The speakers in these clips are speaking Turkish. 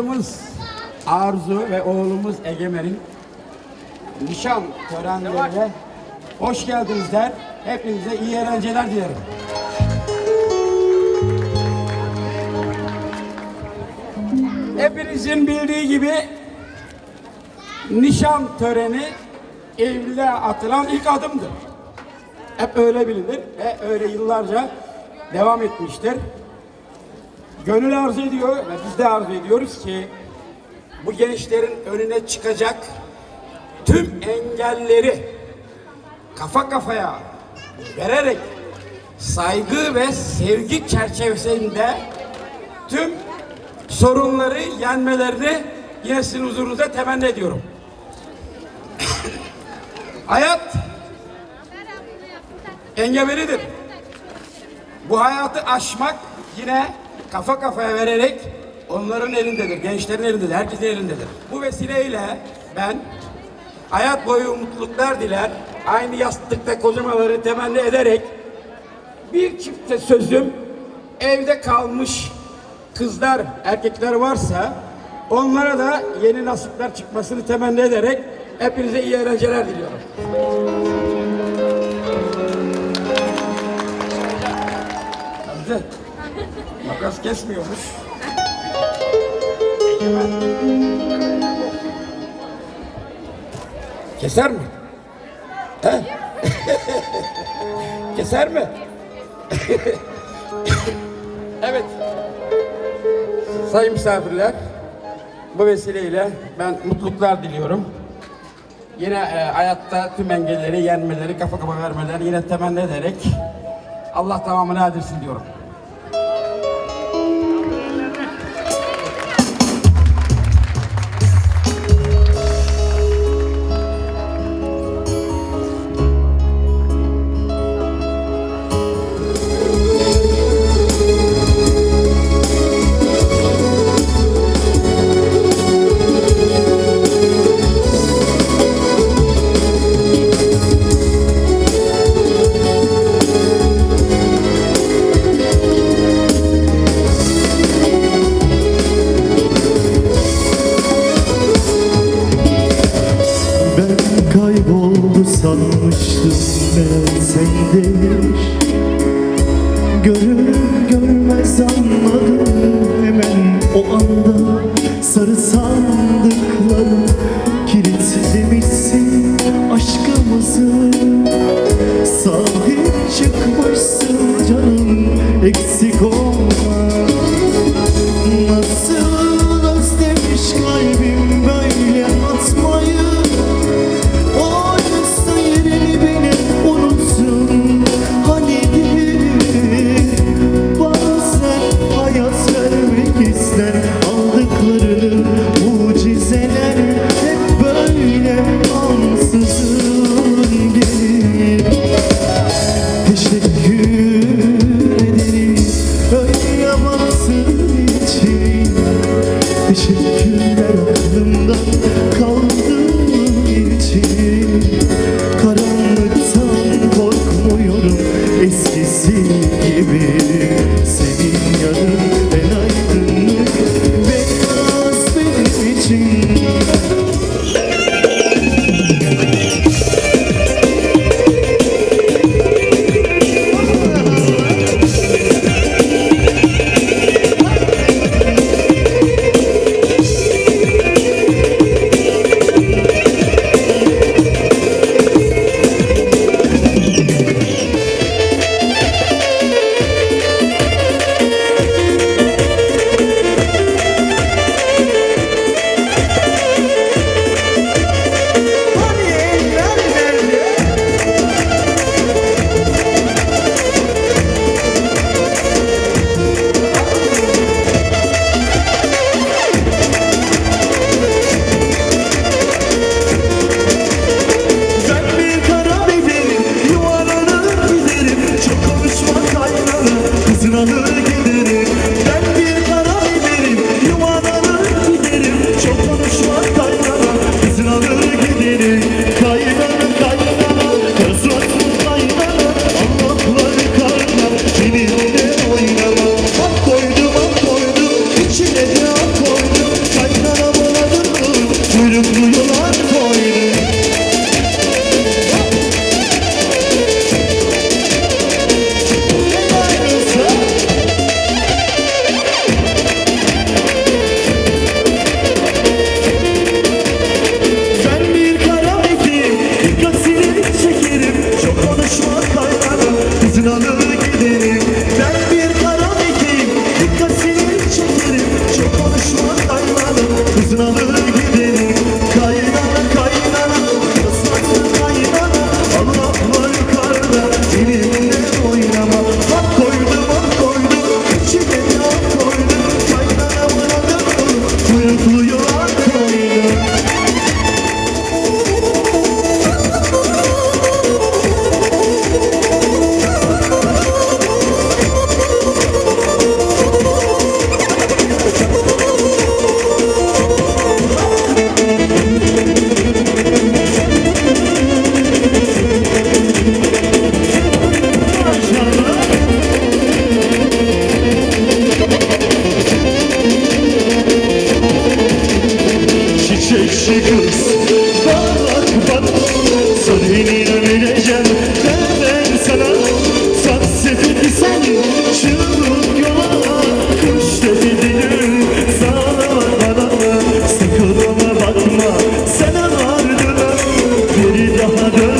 kızımız Arzu ve oğlumuz Egemen'in nişan törenlerine hoş geldiniz der. Hepinize iyi eğlenceler dilerim. Hepinizin bildiği gibi nişan töreni evliliğe atılan ilk adımdır. Hep öyle bilinir ve öyle yıllarca devam etmiştir. Gönül arzu ediyor ve biz de arzu ediyoruz ki bu gençlerin önüne çıkacak tüm engelleri kafa kafaya vererek saygı ve sevgi çerçevesinde tüm sorunları yenmelerini yine sizin huzurunuzda temenni ediyorum. Hayat engebelidir. Bu hayatı aşmak yine kafa kafaya vererek onların elindedir, gençlerin elindedir, herkesin elindedir. Bu vesileyle ben hayat boyu mutluluklar diler, aynı yastıkta kocamaları temenni ederek bir çifte sözüm evde kalmış kızlar, erkekler varsa onlara da yeni nasipler çıkmasını temenni ederek hepinize iyi eğlenceler diliyorum. Hamza, makas kesmiyormuş. Keser mi? He? Keser mi? evet. Sayın misafirler, bu vesileyle ben mutluluklar diliyorum. Yine e, hayatta tüm engelleri yenmeleri, kafa kafa vermeleri yine temenni ederek Allah tamamını erdirsin diyorum. esqueci. Bir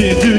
победы.